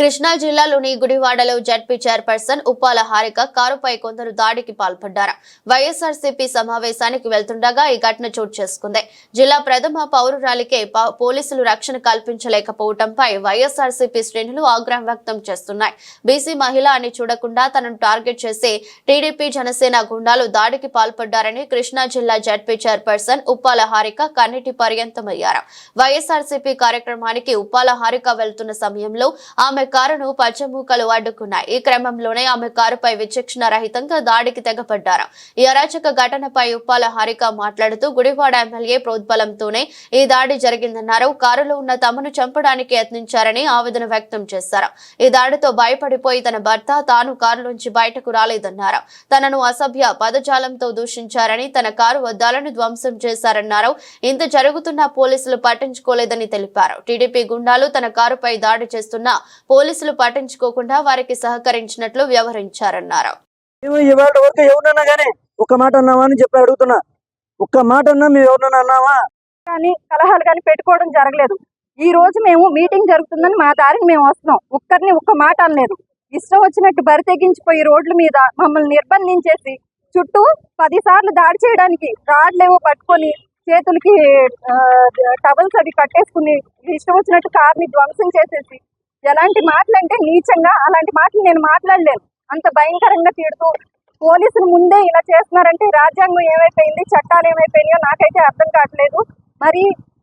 కృష్ణా జిల్లాలోని గుడివాడలో ZP chairperson Uppala Harika కారుపై కొందరు దాడికి పాల్పడ్డారు. వైఎస్ఆర్సీపీ సమావేశానికి వెళ్తుండగా ఈ ఘటన చోటు చేసుకుంది. జిల్లా ప్రథమ పౌరురాలికే ప- పోలీసులు రక్షణ కల్పించలేకపోవడంపై వైఎస్ఆర్సీపీ శ్రేణులు ఆగ్రహం వ్యక్తం చేస్తున్నాయి. బీసీ మహిళ అని చూడకుండా తనను టార్గెట్ చేసి టీడీపీ జనసేన గుండాలు దాడికి పాల్పడ్డారని కృష్ణా జిల్లా జడ్పీ చైర్పర్సన్ ఉప్పాల హారిక కన్నిటి పర్యంతమయ్యారు. వైఎస్ఆర్సీపీ కార్యక్రమానికి ఉప్పాల హారిక వెళ్తున్న సమయంలో ఆమె కారును పచ్చమూకలు అడ్డుకున్నాయి. ఈ క్రమంలోనే ఆమె కారుపై విచక్షణ రహితంగా దాడికి తెగపడ్డారు. ఈ అరాచక ఘటనపై ఉప్పాల హారిక మాట్లాడుతూ గుడివాడ ఎమ్మెల్యే ప్రోద్బలంతోనే ఈ దాడి జరిగిందన్నారు. కారులో ఉన్న తమను చంపడానికి యత్నించారని ఆవేదన వ్యక్తం చేశారు. ఈ దాడితో భయపడిపోయి తన భర్త తాను కారులోంచి బయటకు రాలేదన్నారు. తనను అసభ్య పదజాలంతో దూషించారని తన కారు వద్దాలను ధ్వంసం చేశారన్నారు. ఇంత జరుగుతున్నా పోలీసులు పట్టించుకోలేదని తెలిపారు. టీడీపీ గుండాలు తన కారుపై దాడి చేస్తున్నా పోలీసులు పట్టించుకోకుండా వారికి సహకరించినట్లు వ్యవహరించారన్నారు. మేము ఇవాళ వరకు ఎవరన్నా కానీ ఒక్క మాట అన్నావా అని చెప్పి అడుగుతున్నా. ఒక్క మాట అన్నా మేము ఎవరన్నా అన్నావా కానీ కలహాలు కానీ పెట్టుకోవడం జరగలేదు. ఈ రోజు మేము మీటింగ్ జరుగుతుందని మా దారికి మేము వస్తున్నాం. ఒక్కరిని ఒక్క మాట అనలేదు. ఇష్టం వచ్చినట్టు బరి తెగించిపోయి రోడ్ల మీద మమ్మల్ని నిర్బంధించేసి చుట్టూ పది సార్లు దాడి చేయడానికి రాడ్లేవో పట్టుకొని చేతులకి టవల్స్ అవి కట్టేసుకుని ఇష్టం వచ్చినట్టు కార్ని ధ్వంసం చేసేసి ఎలాంటి మాటలు అంటే నీచంగా అలాంటి మాటలు నేను మాట్లాడలేను. అంత భయంకరంగా తిడుతూ పోలీసులు ముందే ఇలా చేస్తున్నారంటే రాజ్యాంగం ఏమైపోయింది చట్టాలు ఏమైపోయినాయో నాకైతే అర్థం కావట్లేదు. మరి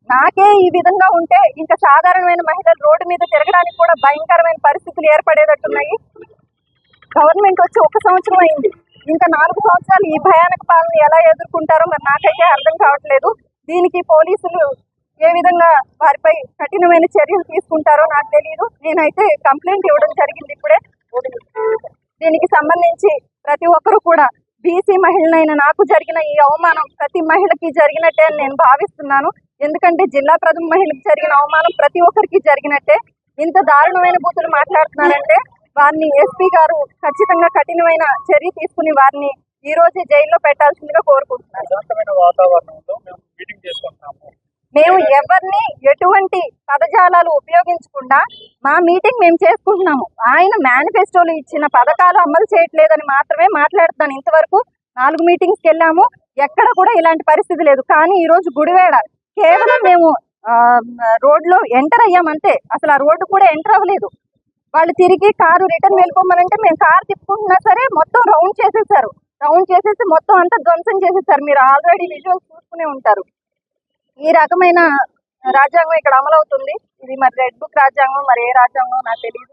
నాకే ఈ విధంగా ఉంటే ఇంకా సాధారణమైన మహిళలు రోడ్డు మీద తిరగడానికి కూడా భయంకరమైన పరిస్థితులు ఏర్పడేటట్టున్నాయి. గవర్నమెంట్ వచ్చి ఒక సంవత్సరం అయింది. ఇంకా నాలుగు సంవత్సరాలు ఈ భయానక పాలన ఎలా ఎదుర్కొంటారో మరి నాకైతే అర్థం కావట్లేదు. దీనికి పోలీసులు ఏ విధంగా వారిపై కఠినమైన చర్యలు తీసుకుంటారో నాకు తెలియదు నేనైతే కంప్లైంట్ ఇవ్వడం జరిగింది ఇప్పుడే. దీనికి సంబంధించి ప్రతి ఒక్కరూ కూడా బీసీ మహిళనైన నాకు జరిగిన ఈ అవమానం ప్రతి మహిళకి జరిగినట్టే అని నేను భావిస్తున్నాను. ఎందుకంటే జిల్లా ప్రథమ మహిళకి జరిగిన అవమానం ప్రతి ఒక్కరికి జరిగినట్టే. ఇంత దారుణమైన బూతులు మాట్లాడుతున్నారంటే వారిని ఎస్పీ గారు ఖచ్చితంగా కఠినమైన చర్య తీసుకుని వారిని ఈ రోజు జైల్లో పెట్టాల్సిందిగా కోరుకుంటున్నాను. వాతావరణంలో మేము మీటింగ్ చేసుకుంటున్నాము. మేము ఎవరిని ఎటువంటి పదజాలాలు ఉపయోగించకుండా మా మీటింగ్ మేము చేసుకుంటున్నాము. ఆయన మేనిఫెస్టోలు ఇచ్చిన పథకాలు అమలు చేయట్లేదని మాత్రమే మాట్లాడుతున్నాను. ఇంతవరకు నాలుగు మీటింగ్స్కి వెళ్ళాము. ఎక్కడ కూడా ఇలాంటి పరిస్థితి లేదు. కానీ ఈరోజు గుడివేడ కేవలం మేము రోడ్లో ఎంటర్ అయ్యామంతే అసలు ఆ రోడ్డు కూడా ఎంటర్ అవ్వలేదు. వాళ్ళు తిరిగి కారు రిటర్న్ వెళ్ళిపోమనంటే మేము కారు తిప్పుకుంటున్నా సరే మొత్తం రౌండ్ చేసేసారు. రౌండ్ చేసేసి మొత్తం అంతా ధ్వంసం చేసేసారు. మీరు ఆల్రెడీ విజువల్స్ చూసుకునే ఉంటారు. ఈ రకమైన రాజ్యాంగం ఇక్కడ అమలవుతుంది. ఇది మరి రెడ్ బుక్ రాజ్యాంగం మరి ఏ రాజ్యాంగం నాకు తెలియదు